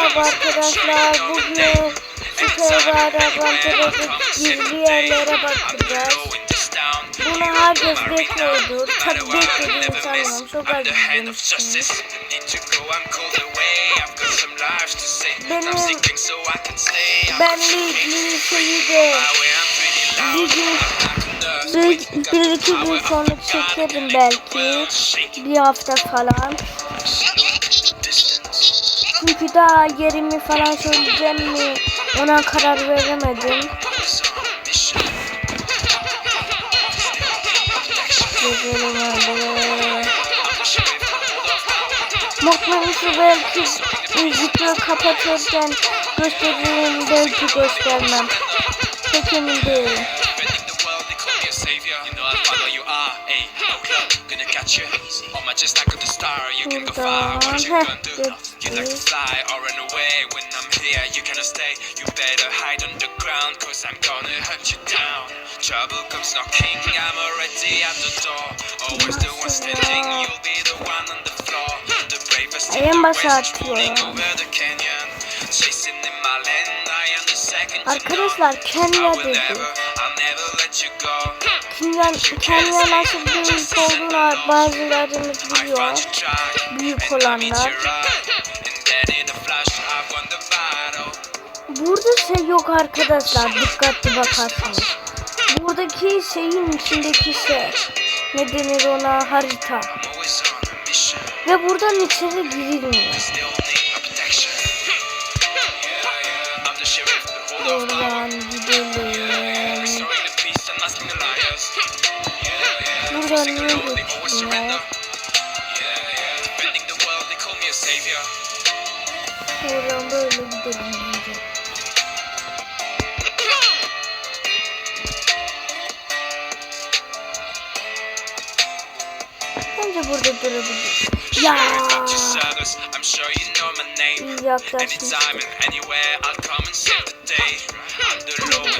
Merhaba arkadaşlar. Bugün Süper Advantaj'daki gizli yerlere bakacağız. Bunu herkes bekliyordur. Tabi beklediğini sanmıyorum. Çok az izlemişsiniz. Benim benle ilgili şeyi de ligin bir, bir iki gün sonra çekerim belki. Bir hafta falan. Çünkü daha yerimi falan söyleyeceğim mi ona karar veremedim. Gezelim öyle. Mutlu belki video kapatırken gösteririm belki göstermem. Pek emin değilim. Buradan heh You like to fly or run away when I'm here, you cannot stay. You better hide underground, cause I'm gonna hunt you down. Trouble comes knocking, I'm already at the door. Always the one standing, you'll be the one on the floor. The bravest in the west, rolling over the canyon. Chasing in my land, I am the second to Arkadaşlar Kenya dedi. go. Kenya, nasıl bir ülke olduğunu bazılarımız biliyor. Büyük olanlar. Burada şey yok arkadaşlar dikkatli bakarsanız. Buradaki şeyin içindeki şey. Ne denir ona harita. Ve buradan içeri girilmiyor. Still need my protection. Yeah,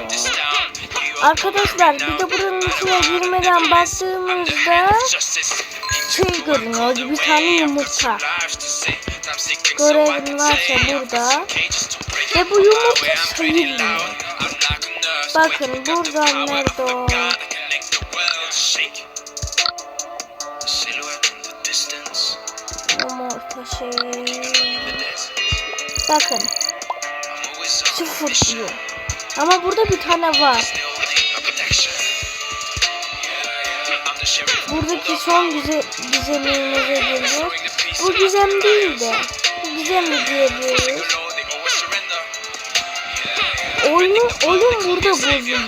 this town. You all Arkadaşlar bir de buranın içine girmeden baktığımızda şey görünüyor. Bir tane yumurta. Görevin varsa burada. Ve bu yumurta sayılmıyor. Bakın buradan nerede o? Şey. Bakın sıfır diyor. Ama burada bir tane var. Buradaki son güze, gizemimize geliyor. Bu gizem değil de. Bu gizem mi diyebiliriz? Oyun, oyun burada bozuluyor.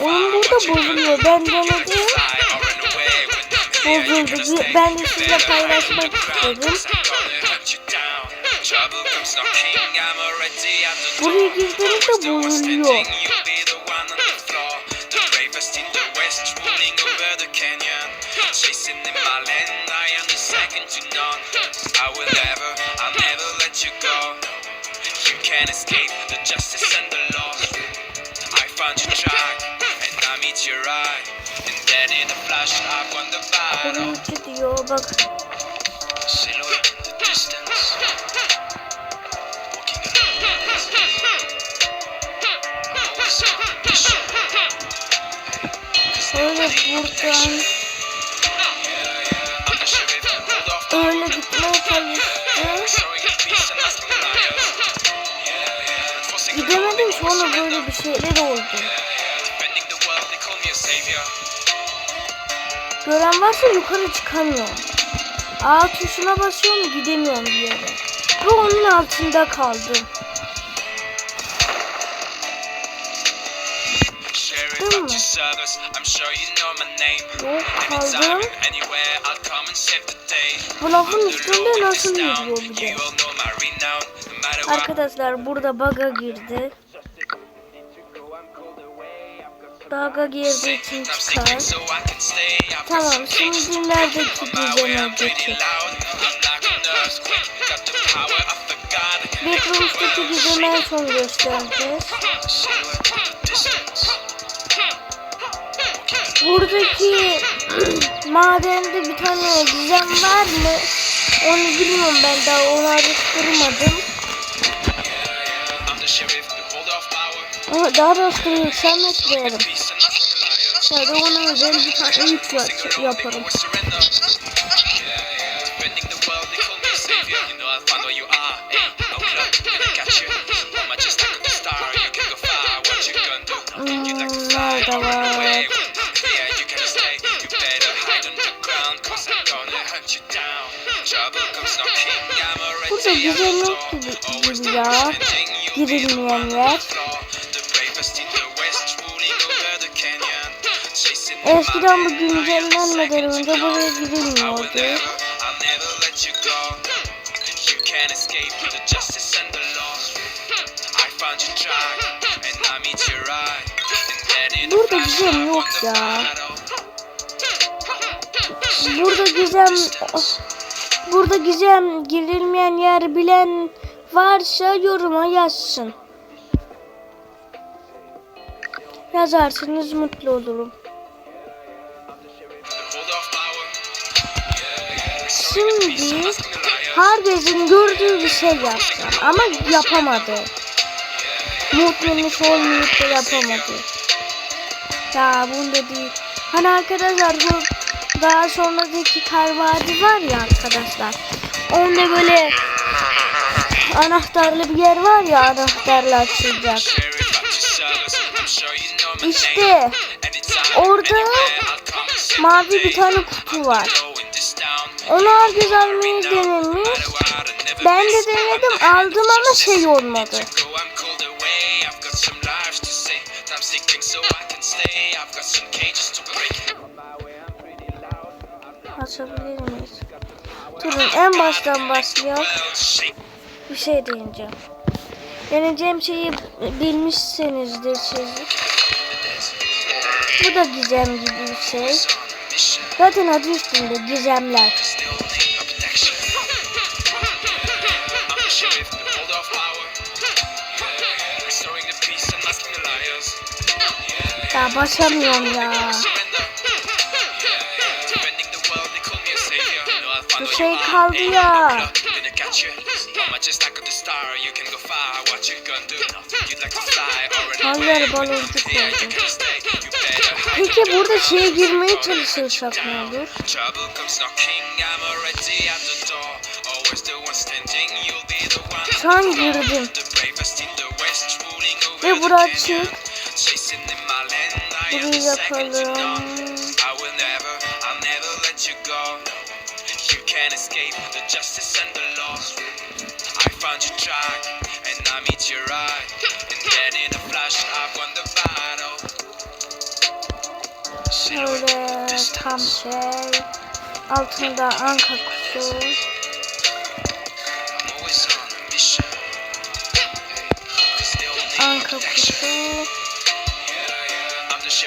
Oyun burada bozuluyor. Ben denedim. Bozuldu. Ben de sizinle paylaşmak istedim. Buraya girdiğimde bozuluyor. Can't escape the justice and the law. I found your track, Koruyucu diyor. Bak öyle buradan öyle gitmeye çalıştı. Gidemedim sonra böyle bir şeyler oldu. Gören varsa yukarı çıkamıyorum. A tuşuna basıyorum gidemiyorum bir yere. Ve onun altında kaldım. Yok the day. Bu lafın üstünde nasıl yürüyor bir de. Arkadaşlar burada bug'a girdi. Dalga girdiği için çıkar. Tamam şimdi neredeki düzene geçelim. Backrooms'daki düzeni en son göstereceğiz. Buradaki madende bir tane düzen var mı? Onu bilmiyorum ben daha onu araştırmadım. Daha da araştırmayı sen bekleyelim arkadaşlar ona özel bir tane ümit var yaparım. Nerede var? Burada güzel yoktu ya. Girilmeyen yer. Eskiden bu güncellenmeden önce buraya gidilmiyordu. Burada gizem yok ya. Burada gizem... Burada gizem girilmeyen yer bilen varsa yoruma yazsın. Yazarsınız mutlu olurum. herkesin gördüğü bir şey yaptı ama yapamadı. Mutluluk olmayıp da yapamadı. Ya bunda değil. Hani arkadaşlar bu daha sonradaki kar var ya arkadaşlar. Onda böyle anahtarlı bir yer var ya anahtarla açılacak. İşte orada mavi bir tane kutu var. Onu herkes almayı denemiş. Ben de denedim aldım ama şey olmadı. Açabilir miyiz? Durun en baştan başlayalım. Bir şey deneyeceğim. Deneyeceğim şeyi bilmişsinizdir siz. Bu da gizem gibi bir şey. Zaten adı üstünde gizemler. Ya basamıyorum ya. Bir şey, şey kaldı ya. Hangi baloncuk oldu? Peki burada şeye girmeye çalışırsak ne olur? Şu an girdim. Ve burası açık. Bunu yapalım. Şöyle tam şey. Altında anka kutusu. Anka kutusu.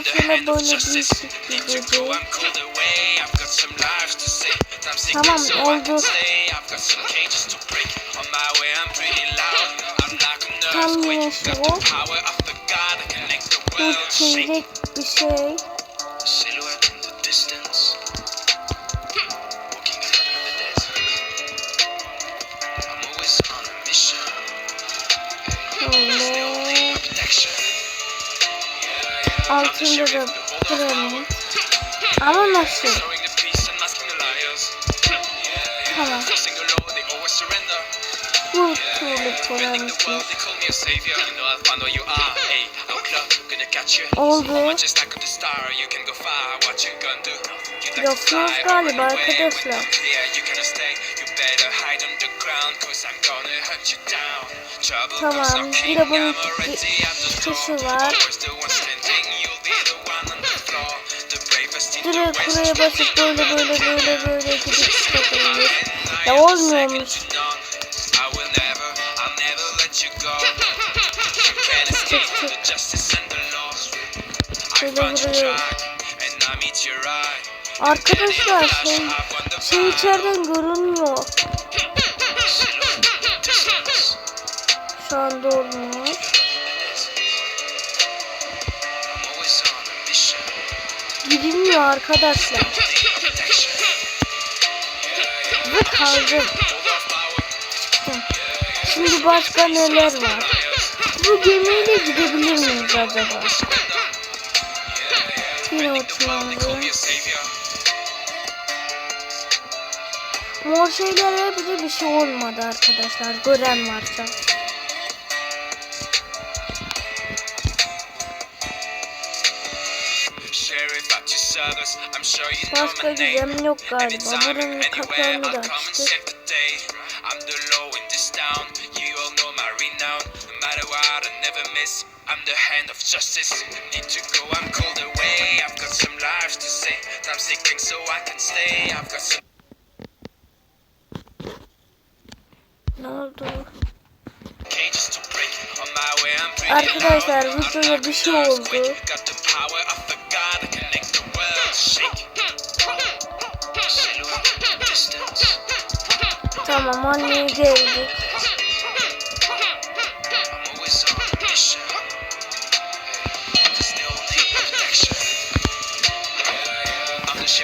sonra böyle bir. Şey tamam oldu. Tam yaşı o. Bu çeyrek bir şey. altında da buranın. Ama nasıl? Tamam. Bu türlü buranın. Oldu. Yoksunuz galiba arkadaşlar. Tamam. Bir de bunun kişi var. Direkt buraya basıp böyle böyle böyle böyle gidip çıkabiliriz. Ya olmuyormuş. Şöyle found your buraya. Arkadaşlar şey, şey içeriden görünmüyor. Şu anda olmuyor. Girilmiyor arkadaşlar. Ve kaldım. Şimdi başka neler var? Bu gemiyle gidebilir miyiz acaba? Yine oturalım. Mor şeylere bile bir şey olmadı arkadaşlar. Gören varsa. Başka gizem yok galiba. Buranın kapağını da açtık. I'm the law in this town. You all know my renown. No matter what, I never miss. I'm the hand of justice. Need to go, I'm called away. I've got some lives to. Time seeking so I can stay. I've got some. Ne oldu? cages to break. On my way, I'm pretty Arkadaşlar loud. I'm videoda not bir şey oldu. Tamam anneye geldik.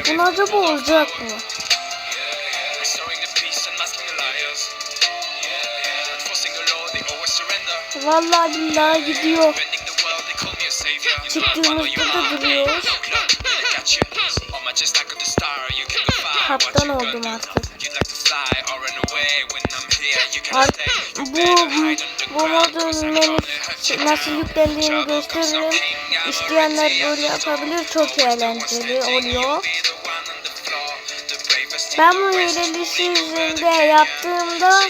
Bunu acaba olacak mı? Vallahi billahi gidiyor. Çıktığımızda da. What Kaptan oldum artık. You'd like to fly or run away when I'm here, you can Art stay. You bu bu modun nasıl yüklendiğini gösteririm. İsteyenler böyle yapabilir. Çok eğlenceli oluyor. Ben bu world yüzünde yaptığımda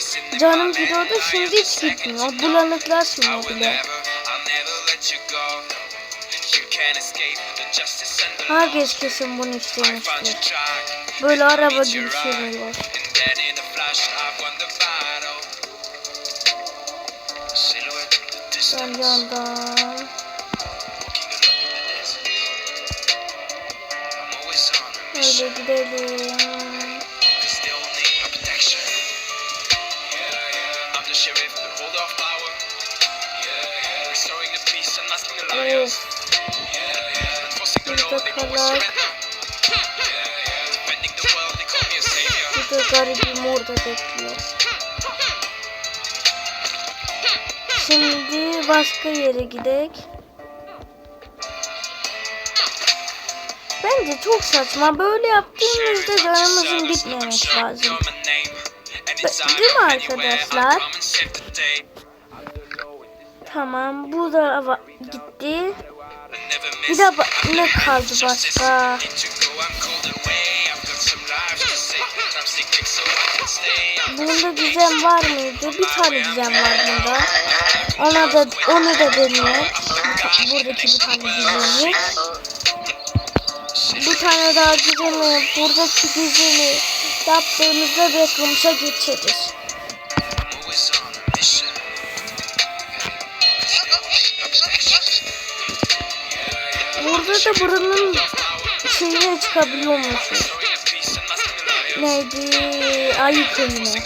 canım gidiyordu. Şimdi hiç gitmiyor. Bulanıklaşmıyor bile. Herkes kesin bunu istemiştir. Böyle araba gibi desert. I'm always on a Öyle gidelim. 'cause a savior. Burada garibim orada bekliyor. Şimdi başka yere gidek. Bence çok saçma. Böyle yaptığımızda canımızın gitmemesi lazım. Değil mi arkadaşlar? Tamam bu da gitti. Bir de ne kaldı başka? Bunda gizem var mıydı? Bir tane gizem var bunda. Ona da onu da deniyor. Buradaki bir tane gizemi. Bir tane daha gizemi. Buradaki gizemi yaptığımızda backrooms'a geçeriz. Da buranın şeyine çıkabiliyormuşuz. Neydi? Ayı köyüne.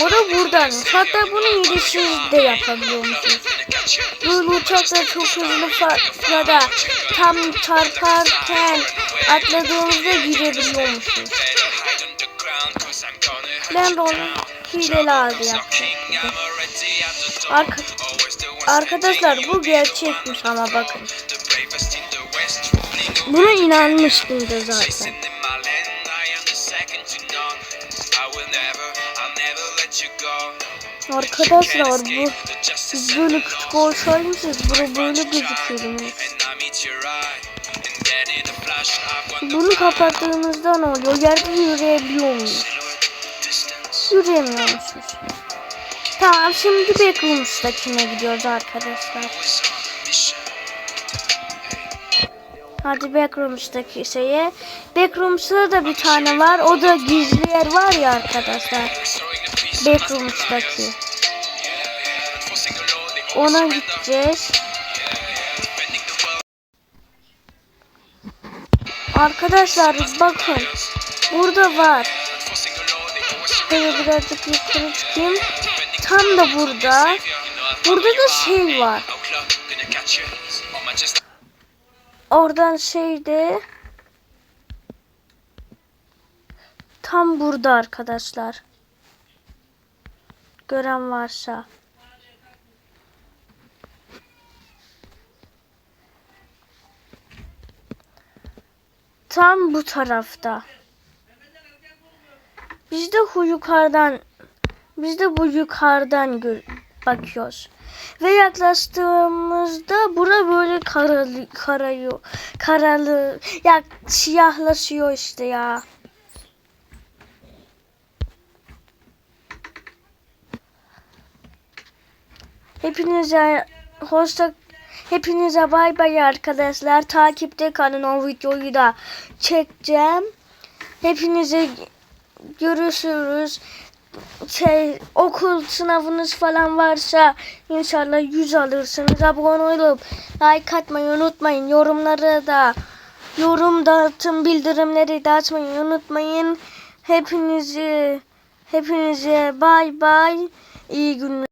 O da buradanmış. Hatta bunu iyileşir de yapabiliyormuşuz. Böyle uçaklar çok hızlı fırlada tam çarparken atladığımızda girebiliyormuşuz. Ben de onu hileli halde yaptım. Arka Arkadaşlar bu gerçekmiş ama bakın. Buna inanmıştım da zaten. Arkadaşlar bu biz böyle küçük olsaymışız bura böyle gözüküyormuş. Bunu kapattığımızda ne oluyor? Yerde yürüyebiliyor muyuz? Yürüyemiyormuşuz. Tamam şimdi Backrooms'takine gidiyoruz arkadaşlar. Hadi Backrooms'taki şeye. Backrooms'ta da bir tane var. O da gizli yer var ya arkadaşlar. Backrooms'taki. Ona gideceğiz. Arkadaşlar bakın. Burada var. Şöyle birazcık yukarı çıkayım. Tam da burada. Burada da şey var. Oradan şeyde. Tam burada arkadaşlar. Gören varsa. Tam bu tarafta. Biz de yukarıdan biz de bu yukarıdan bakıyoruz. Ve yaklaştığımızda bura böyle karalı, karayıyor. Karalı, ya siyahlaşıyor işte ya. Hepinize hoşça hepinize bay bay arkadaşlar. Takipte kalın o videoyu da çekeceğim. Hepinize görüşürüz. Şey, okul sınavınız falan varsa inşallah 100 alırsınız. Abone olup like atmayı unutmayın. Yorumları da yorum dağıtın bildirimleri de açmayı unutmayın. Hepinizi hepinize bay bay. İyi günler.